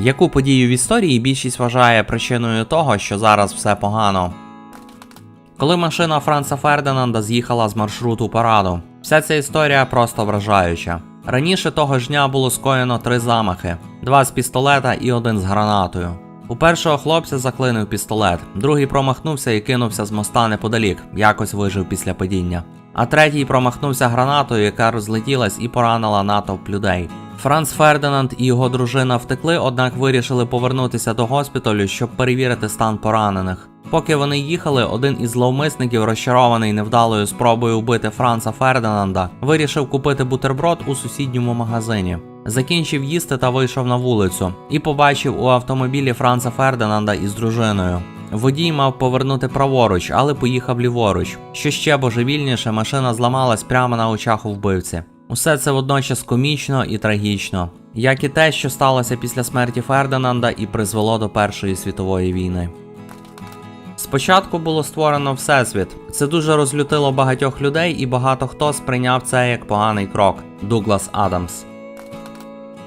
Яку подію в історії більшість вважає причиною того, що зараз все погано? Коли машина Франца Фердинанда з'їхала з маршруту параду, вся ця історія просто вражаюча. Раніше того ж дня було скоєно три замахи: два з пістолета і один з гранатою. У першого хлопця заклинив пістолет, другий промахнувся і кинувся з моста неподалік, якось вижив після падіння. А третій промахнувся гранатою, яка розлетілась і поранила натовп людей. Франц Фердинанд і його дружина втекли, однак вирішили повернутися до госпіталю, щоб перевірити стан поранених. Поки вони їхали, один із зловмисників, розчарований невдалою спробою вбити Франца Фердинанда, вирішив купити бутерброд у сусідньому магазині. Закінчив їсти та вийшов на вулицю і побачив у автомобілі Франца Фердинанда із дружиною. Водій мав повернути праворуч, але поїхав ліворуч. Що ще божевільніше, машина зламалась прямо на очах у вбивці. Усе це водночас комічно і трагічно, як і те, що сталося після смерті Фердинанда і призвело до Першої світової війни. Спочатку було створено Всесвіт. Це дуже розлютило багатьох людей, і багато хто сприйняв це як поганий крок. Дуглас Адамс.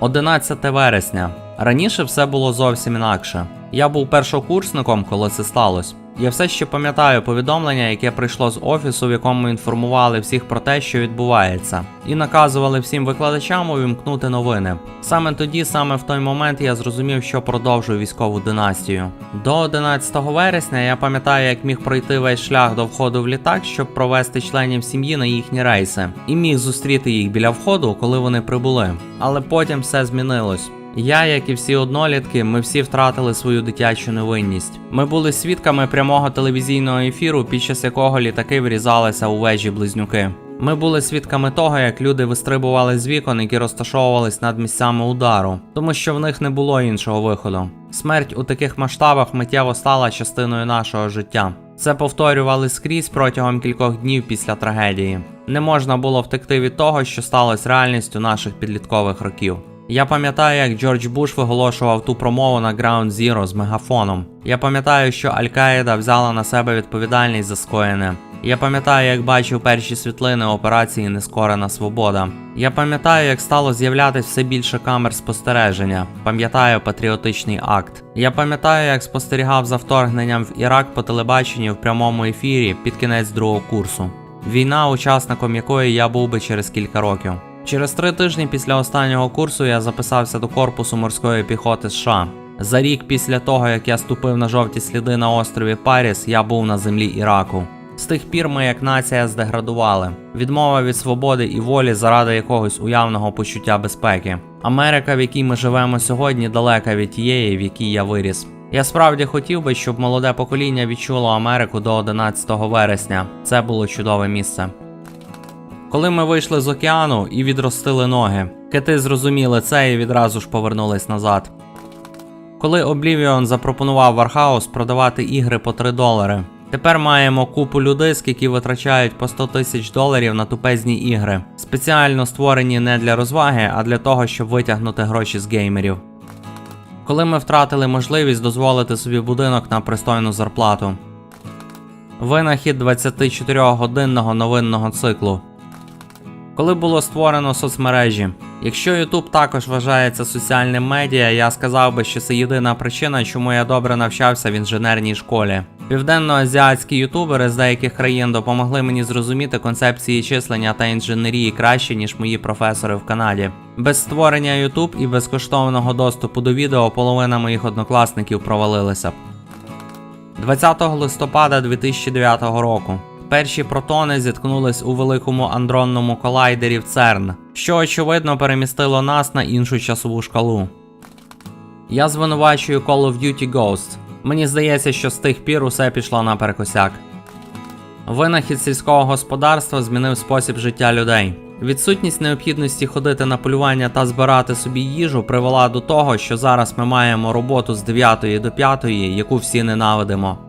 11 вересня. Раніше все було зовсім інакше. Я був першокурсником, коли це сталося. Я все ще пам'ятаю повідомлення, яке прийшло з офісу, в якому інформували всіх про те, що відбувається, і наказували всім викладачам увімкнути новини. Саме тоді, саме в той момент, я зрозумів, що продовжую військову династію. До 11 вересня я пам'ятаю, як міг пройти весь шлях до входу в літак, щоб провести членів сім'ї на їхні рейси, і міг зустріти їх біля входу, коли вони прибули. Але потім все змінилось. Я, як і всі однолітки, ми всі втратили свою дитячу невинність. Ми були свідками прямого телевізійного ефіру, під час якого літаки врізалися у вежі близнюки. Ми були свідками того, як люди вистрибували з вікон, які розташовувались над місцями удару, тому що в них не було іншого виходу. Смерть у таких масштабах миттєво стала частиною нашого життя. Це повторювали скрізь протягом кількох днів після трагедії. Не можна було втекти від того, що сталося реальністю наших підліткових років. Я пам'ятаю, як Джордж Буш виголошував ту промову на Ground Zero з мегафоном. Я пам'ятаю, що Аль-Каїда взяла на себе відповідальність за скоєне. Я пам'ятаю, як бачив перші світлини операції Нескорена Свобода. Я пам'ятаю, як стало з'являтись все більше камер спостереження. Пам'ятаю патріотичний акт. Я пам'ятаю, як спостерігав за вторгненням в Ірак по телебаченню в прямому ефірі під кінець другого курсу. Війна, учасником якої я був би через кілька років. Через три тижні після останнього курсу я записався до корпусу морської піхоти США. За рік після того, як я ступив на жовті сліди на острові Паріс, я був на землі Іраку. З тих пір ми як нація здеградували. Відмова від свободи і волі заради якогось уявного почуття безпеки. Америка, в якій ми живемо сьогодні, далека від тієї, в якій я виріс. Я справді хотів би, щоб молоде покоління відчуло Америку до 11 вересня. Це було чудове місце. Коли ми вийшли з океану і відростили ноги, кити зрозуміли це і відразу ж повернулись назад. Коли Oblivion запропонував Вархаус продавати ігри по 3 долари, тепер маємо купу людиськ, які витрачають по 100 тисяч доларів на тупезні ігри, спеціально створені не для розваги, а для того, щоб витягнути гроші з геймерів. Коли ми втратили можливість дозволити собі будинок на пристойну зарплату. Винахід 24-годинного новинного циклу. Коли було створено соцмережі. Якщо YouTube також вважається соціальним медіа, я сказав би, що це єдина причина, чому я добре навчався в інженерній школі. Південноазіатські ютубери з деяких країн допомогли мені зрозуміти концепції числення та інженерії краще, ніж мої професори в Канаді. Без створення YouTube і безкоштовного доступу до відео половина моїх однокласників провалилися. 20 листопада 2009 року. Перші протони зіткнулись у великому андронному колайдері в ЦЕРН, що очевидно перемістило нас на іншу часову шкалу. Я звинувачую Call of Duty Ghosts. Мені здається, що з тих пір усе пішло наперекосяк. Винахід сільського господарства змінив спосіб життя людей. Відсутність необхідності ходити на полювання та збирати собі їжу привела до того, що зараз ми маємо роботу з 9 до 5, яку всі ненавидимо.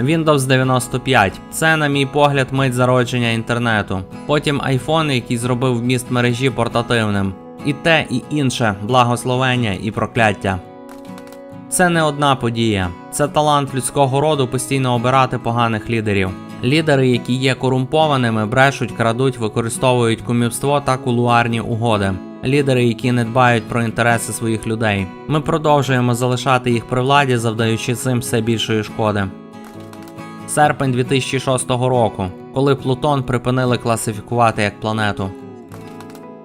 Windows 95. Це, на мій погляд, мить зародження інтернету. Потім iPhone, який зробив вміст мережі портативним. І те, і інше благословення і прокляття. Це не одна подія, це талант людського роду постійно обирати поганих лідерів. Лідери, які є корумпованими, брешуть, крадуть, використовують кумівство та кулуарні угоди. лідери, які не дбають про інтереси своїх людей. Ми продовжуємо залишати їх при владі, завдаючи цим все більшої шкоди. Серпень 2006 року, коли Плутон припинили класифікувати як планету.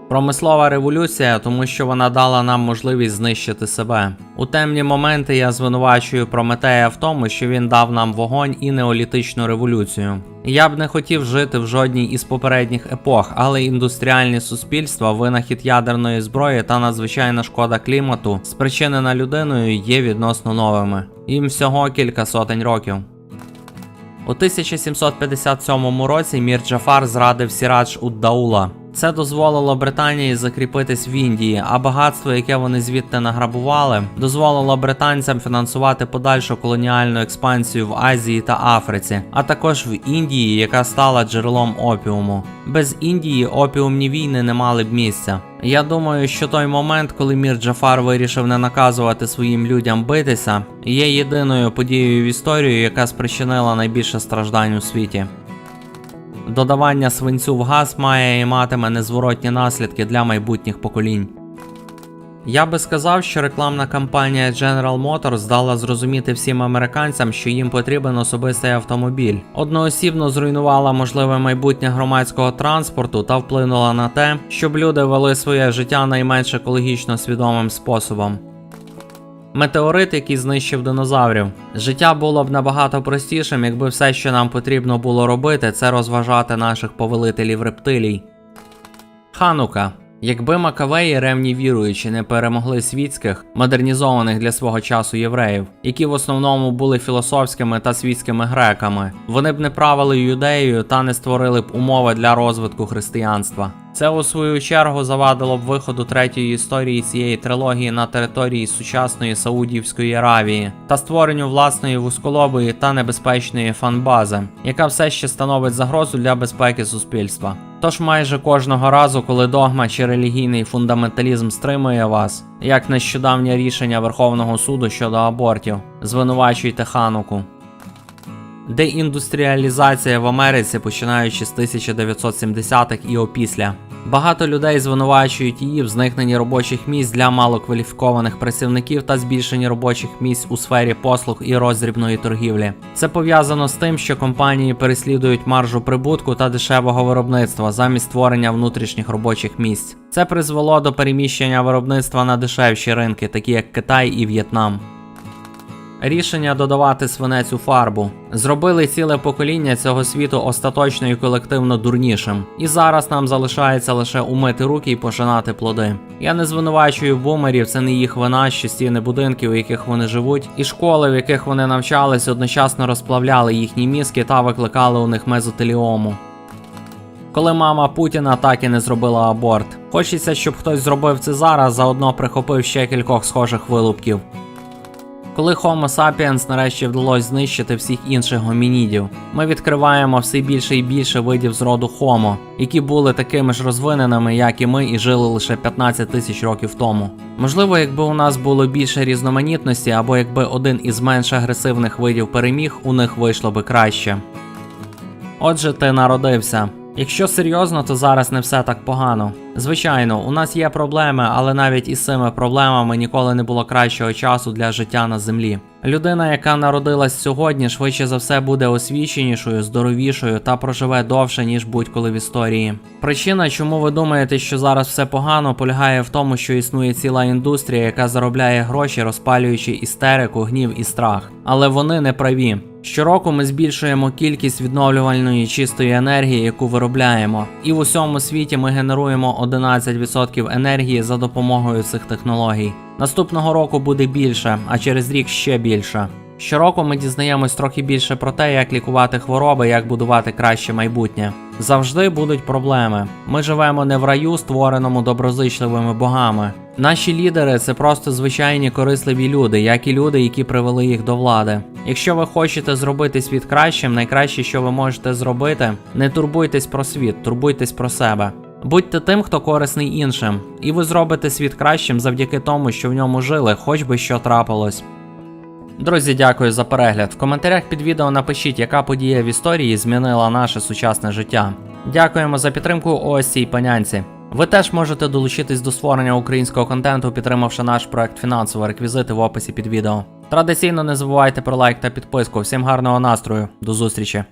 Промислова революція, тому що вона дала нам можливість знищити себе. У темні моменти я звинувачую Прометея в тому, що він дав нам вогонь і неолітичну революцію. Я б не хотів жити в жодній із попередніх епох, але індустріальні суспільства, винахід ядерної зброї та надзвичайна шкода клімату, спричинена людиною, є відносно новими. Їм всього кілька сотень років. У 1757 році Мір Джафар зрадив Сірадж Уддаула. Це дозволило Британії закріпитись в Індії, а багатство, яке вони звідти награбували, дозволило британцям фінансувати подальшу колоніальну експансію в Азії та Африці, а також в Індії, яка стала джерелом опіуму. Без Індії опіумні війни не мали б місця. Я думаю, що той момент, коли Мір Джафар вирішив не наказувати своїм людям битися, є єдиною подією в історії, яка спричинила найбільше страждань у світі. Додавання свинцю в газ має і матиме незворотні наслідки для майбутніх поколінь. Я би сказав, що рекламна кампанія General Motors дала зрозуміти всім американцям, що їм потрібен особистий автомобіль. Одноосібно зруйнувала можливе майбутнє громадського транспорту та вплинула на те, щоб люди вели своє життя найменш екологічно свідомим способом. Метеорит, який знищив динозаврів. Життя було б набагато простішим, якби все, що нам потрібно було робити, це розважати наших повелителів рептилій. Ханука. Якби Макавеї ревні віруючі не перемогли світських, модернізованих для свого часу євреїв, які в основному були філософськими та світськими греками, вони б не правили юдеєю та не створили б умови для розвитку християнства. Це у свою чергу завадило б виходу третьої історії цієї трилогії на території сучасної Саудівської Аравії та створенню власної вузьколобої та небезпечної фанбази, яка все ще становить загрозу для безпеки суспільства. Тож майже кожного разу, коли догма чи релігійний фундаменталізм стримує вас, як нещодавнє рішення Верховного суду щодо абортів, звинувачуйте хануку. Деіндустріалізація в Америці, починаючи з 1970-х і опісля. Багато людей звинувачують її в зникненні робочих місць для малокваліфікованих працівників та збільшенні робочих місць у сфері послуг і роздрібної торгівлі. Це пов'язано з тим, що компанії переслідують маржу прибутку та дешевого виробництва замість створення внутрішніх робочих місць. Це призвело до переміщення виробництва на дешевші ринки, такі як Китай і В'єтнам. Рішення додавати свинець у фарбу зробили ціле покоління цього світу остаточно і колективно дурнішим. І зараз нам залишається лише умити руки і пожинати плоди. Я не звинувачую бумерів, це не їх вина, що стіни будинків, у яких вони живуть, і школи, в яких вони навчались, одночасно розплавляли їхні мізки та викликали у них мезотеліому. Коли мама Путіна так і не зробила аборт. Хочеться, щоб хтось зробив це зараз, заодно прихопив ще кількох схожих вилупків. Коли Homo sapiens нарешті вдалося знищити всіх інших гомінідів, ми відкриваємо все більше і більше видів з роду Homo, які були такими ж розвиненими, як і ми, і жили лише 15 тисяч років тому. Можливо, якби у нас було більше різноманітності, або якби один із менш агресивних видів переміг, у них вийшло би краще. Отже, ти народився. Якщо серйозно, то зараз не все так погано. Звичайно, у нас є проблеми, але навіть із цими проблемами ніколи не було кращого часу для життя на землі. Людина, яка народилась сьогодні, швидше за все буде освіченішою, здоровішою та проживе довше, ніж будь-коли в історії. Причина, чому ви думаєте, що зараз все погано, полягає в тому, що існує ціла індустрія, яка заробляє гроші, розпалюючи істерику, гнів і страх. Але вони не праві. Щороку ми збільшуємо кількість відновлювальної чистої енергії, яку виробляємо, і в усьому світі ми генеруємо 11% енергії за допомогою цих технологій. Наступного року буде більше, а через рік ще більше. Щороку ми дізнаємось трохи більше про те, як лікувати хвороби, як будувати краще майбутнє. Завжди будуть проблеми. Ми живемо не в раю, створеному доброзичливими богами. Наші лідери це просто звичайні корисливі люди, як і люди, які привели їх до влади. Якщо ви хочете зробити світ кращим, найкраще, що ви можете зробити, не турбуйтесь про світ, турбуйтесь про себе. Будьте тим, хто корисний іншим, і ви зробите світ кращим завдяки тому, що в ньому жили, хоч би що трапилось. Друзі, дякую за перегляд. В коментарях під відео напишіть, яка подія в історії змінила наше сучасне життя. Дякуємо за підтримку ось цій панянці. Ви теж можете долучитись до створення українського контенту, підтримавши наш проект фінансово, реквізити в описі під відео. Традиційно не забувайте про лайк та підписку. Всім гарного настрою, до зустрічі!